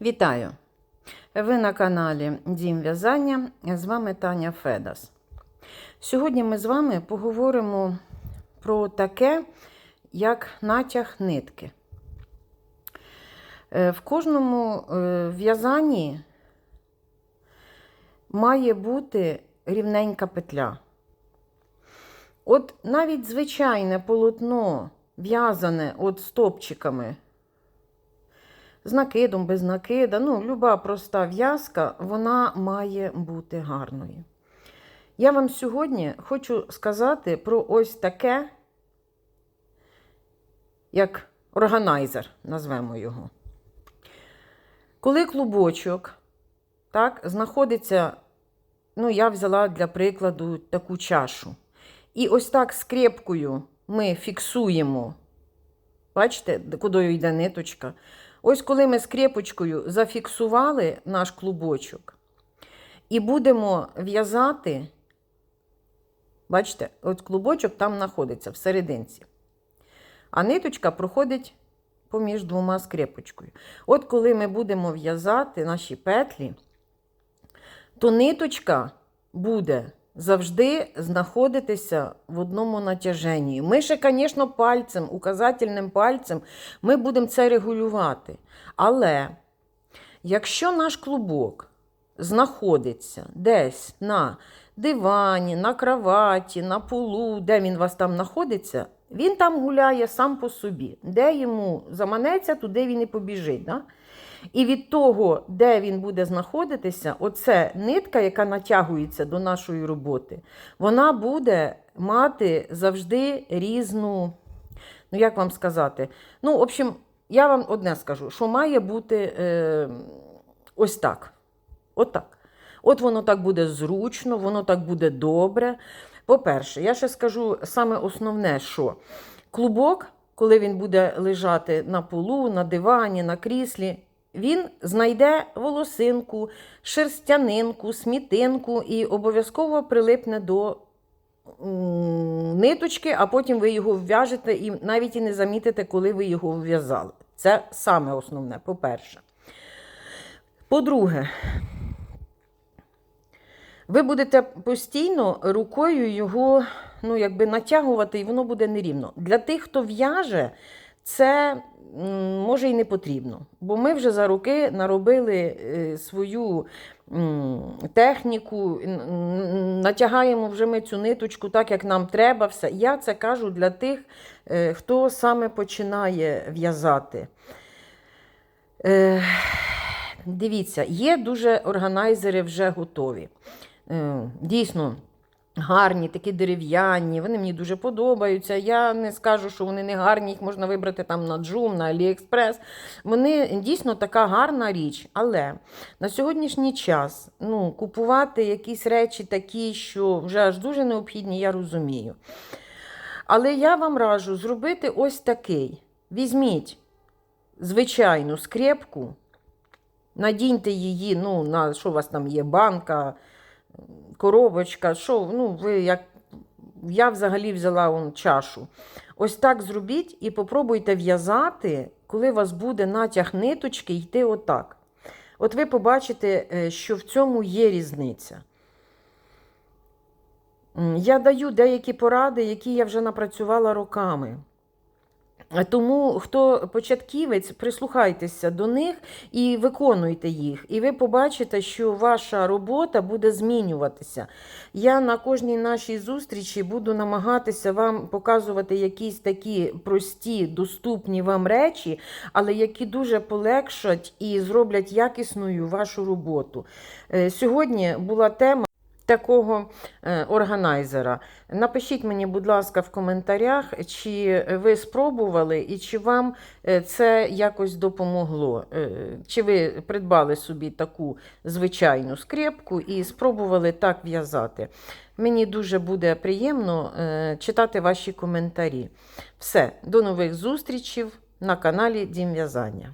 Вітаю! Ви на каналі Дім В'язання. З вами Таня Федас. Сьогодні ми з вами поговоримо про таке, як натяг нитки. Е, В кожному е, в'язанні має бути рівненька петля. От навіть звичайне полотно в'язане от стопчиками з накидом, без накида. Ну, люба проста в'язка, вона має бути гарною. Я вам сьогодні хочу сказати про ось таке, як органайзер, назвемо його. Коли клубочок так, знаходиться, ну, я взяла для прикладу таку чашу. І ось так скрепкою ми фіксуємо, бачите, куди йде ниточка. Ось коли ми скрепочкою зафіксували наш клубочок і будемо в'язати, бачите, от клубочок там знаходиться всерединці. А ниточка проходить поміж двома скрепочкою. От коли ми будемо в'язати наші петлі, то ниточка буде завжди знаходитися в одному натяженні. Ми ще, звісно, пальцем, указательним пальцем ми будемо це регулювати. Але якщо наш клубок знаходиться десь на дивані, на кроваті, на полу, де він вас там знаходиться, він там гуляє сам по собі. Де йому заманеться, туди він і побіжить. Да? І від того, де він буде знаходитися, оце нитка, яка натягується до нашої роботи, вона буде мати завжди різну, ну як вам сказати, ну, в общем, я вам одне скажу, що має бути е, ось так. От так. От воно так буде зручно, воно так буде добре. По-перше, я ще скажу саме основне, що клубок, коли він буде лежати на полу, на дивані, на кріслі, він знайде волосинку, шерстянинку, смітинку і обов'язково прилипне до ниточки, а потім ви його вв'яжете і навіть і не замітите, коли ви його вв'язали. Це саме основне, по-перше. По-друге, ви будете постійно рукою його ну, якби натягувати, і воно буде нерівно. Для тих, хто в'яже, це може і не потрібно. Бо ми вже за роки наробили е, свою техніку, натягаємо вже ми цю ниточку так, як нам треба. Все. Я це кажу для тих, е, хто саме починає в'язати. Е, Дивіться, є дуже органайзери вже готові. Дійсно, гарні, такі дерев'яні, вони мені дуже подобаються. Я не скажу, що вони не гарні, їх можна вибрати там на Джум, на Аліекспрес. Вони дійсно така гарна річ. Але на сьогоднішній час ну, купувати якісь речі такі, що вже аж дуже необхідні, я розумію. Але я вам раджу зробити ось такий. Візьміть звичайну скрепку, надіньте її, ну, на що у вас там є, банка, коробочка, що, ну, ви як. Я взагалі взяла он чашу. Ось так зробіть і попробуйте в'язати, коли у вас буде натяг ниточки, йти отак. От ви побачите, е, що в цьому є різниця. Я даю деякі поради, які я вже напрацювала роками. Тому, хто початківець, прислухайтеся до них і виконуйте їх. І ви побачите, що ваша робота буде змінюватися. Я на кожній нашій зустрічі буду намагатися вам показувати якісь такі прості, доступні вам речі, але які дуже полегшать і зроблять якісною вашу роботу. Е, Сьогодні була тема такого е, органайзера. Напишіть мені, будь ласка, в коментарях, чи ви спробували і чи вам е, це якось допомогло. Е, Чи ви придбали собі таку звичайну скрепку і спробували так в'язати. Мені дуже буде приємно читати ваші коментарі. Все, до нових зустрічей на каналі Дім В'язання.